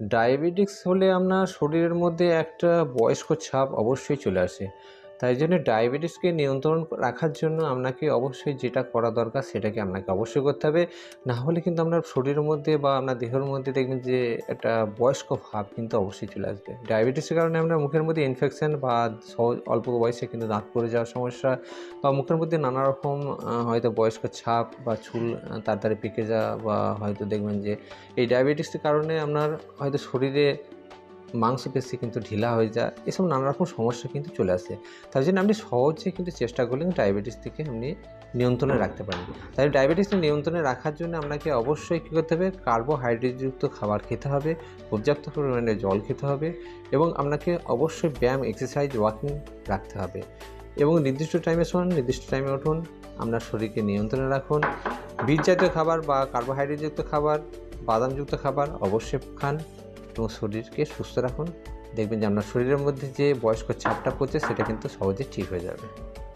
Diabetics হলে আপনার শরীরের মধ্যে একটা বয়স্ক ছাপ অবশ্যই চলে আসে। তাই জন্য ডায়াবেটিসকে নিয়ন্ত্রণ রাখার জন্য আপনাকে অবশ্যই যেটা করা দরকার সেটাকে আপনাকে অবশ্যই করতে হবে। না হলে কিন্তু আপনার শরীরের মধ্যে বা আপনার দেহের মধ্যে দেখবেন যে একটা বয়স্ক ভাব কিন্তু অবশ্যই চলে আসবে। ডায়াবেটিসের কারণে আপনার মুখের মধ্যে ইনফেকশান বা সহজ অল্প বয়সে কিন্তু দাঁত পড়ে যাওয়ার সমস্যা বা মুখের মধ্যে নানা রকম হয়তো বয়স্ক ছাপ বা চুল তাড়াতাড়ি পেকে যাওয়া বা হয়তো দেখবেন যে এই ডায়াবেটিসের কারণে আপনার হয়তো শরীরে মাংসপেশি কিন্তু ঢিলা হয়ে যায় এসব নানা রকম সমস্যা কিন্তু চলে আসে। তার জন্য আপনি সহজে কিন্তু চেষ্টা করলে ডায়াবেটিস থেকে আপনি নিয়ন্ত্রণে রাখতে পারেন তাই ডায়াবেটিসকে নিয়ন্ত্রণে রাখার জন্য আপনাকে অবশ্যই কী করতে হবে? কার্বোহাইড্রেটযুক্ত খাবার খেতে হবে পর্যাপ্ত পরিমাণে জল খেতে হবে এবং আপনাকে অবশ্যই ব্যায়াম এক্সারসাইজ ওয়াকিং রাখতে হবে। এবং নির্দিষ্ট টাইমে শোন নির্দিষ্ট টাইমে উঠুন আপনার শরীরকে নিয়ন্ত্রণে রাখুন। বীজ জাতীয় খাবার বা কার্বোহাইড্রেটযুক্ত খাবার বাদামযুক্ত খাবার অবশ্যই খান। এবং শরীরকে সুস্থ রাখুন। দেখবেন যে আপনার শরীরের মধ্যে যে বয়স্ক ছাপটা পড়ছে, সেটা কিন্তু সহজে ঠিক হয়ে যাবে।